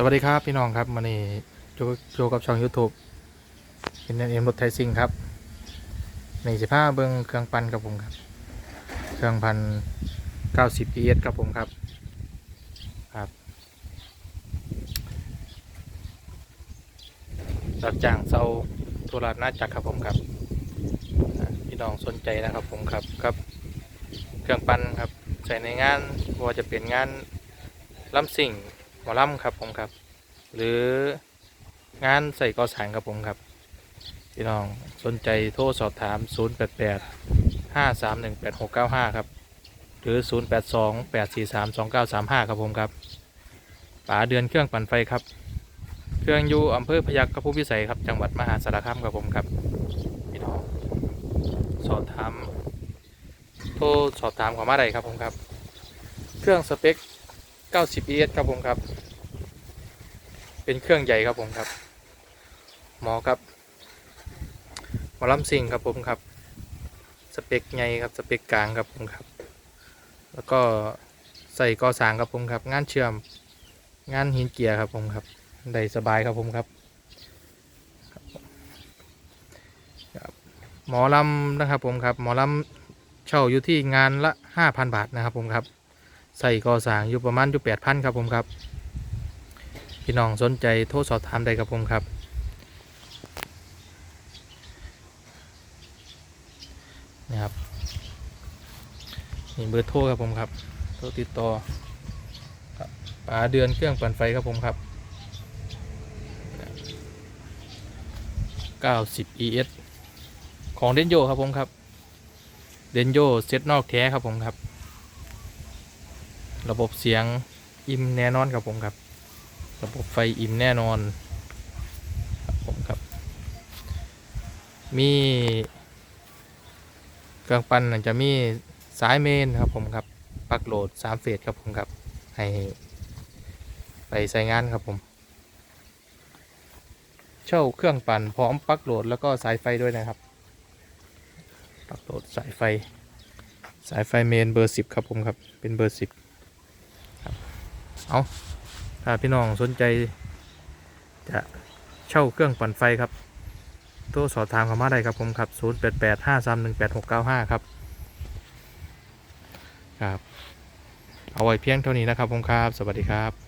สวัสดีครับพี่น้องครับมานี่โจกับช่อง YouTube เป็นเอ็มรถไทยซิงครับในสิบห้าเบิ้งเครื่องปั่นครับผมครับ เครื่องพันเก้าสิบ PS ครับผมครับครับ รับจ้างเซาโทรนาจักรครับผมครับ พี่น้องสนใจนะครับผมครับครับ เครื่องปั่นครับใช้ในงานว่าจะเป็นงานล้ำสิ่ง อลำครับผมครับ หรืองานใส่กอสางครับผมครับพี่น้องสนใจโทรสอบถาม 0 8 8 5 3 1 8 6 9 5 ครับ หรือ 0 8 2 8 4 3 2 9 3 5 ครับผมครับป๋าเดือนเครื่องปั่นไฟครับ เครื่องอยู่อำเภอพยัคฆภูพิสัยครับ จังหวัดมหาสารคามครับผมครับพี่น้องสอบถาม โทรสอบถามขอมาได้ครับผมครับ เครื่องสเปค 90 ES ครับผมครับ เป็นเครื่องใหญ่ครับผมครับ หมอครับ หมอลำซิงครับผมครับ สเปคใหญ่ครับสเปคกลางครับผมครับ แล้วก็ใส่กอสางครับผมครับ งานเชื่อม งานหินเกียร์ครับผมครับ ได้สบายครับผมครับครับหมอลำนะครับผมครับ หมอลำเช่าอยู่ที่งานละ 5,000 บาทนะครับผมครับ ใส่ก่อสร้างอยู่ประมาณอยู่แปดพันครับผมครับ พี่น้องสนใจโทรสอบถามได้ครับผมครับ นะครับนี่เบอร์โทรครับผมครับโทรติดต่อครับป๋าเดือนเครื่องปั่นไฟครับผมครับ 90 ES ของเดนโยครับผมครับ เดนโยเซตนอกแท้ครับผมครับ ระบบเสียงอิ่มแน่นอนครับผมครับ ระบบไฟอิ่มแน่นอนครับผมครับ มีเครื่องปั้นจะมีสายเมนครับผมครับปักโหลดสามเฟสครับผมครับ ให้ไปใช้งานครับผม เช่าเครื่องปั่นพร้อมปักโหลดแล้วก็สายไฟด้วยนะครับ ปักโหลดสายไฟ สายไฟเมนเบอร์สิบครับผมครับ เป็นเบอร์สิบ เอาถ้าพี่น้องสนใจ จะเช่าเครื่องปั่นไฟครับโทรสอบถามเข้ามาได้ครับผมครับ 0 8 8 5 3 1 8 6 9 5 ครับ ครับ เอาไว้เพียงเท่านี้นะครับผมครับ สวัสดีครับ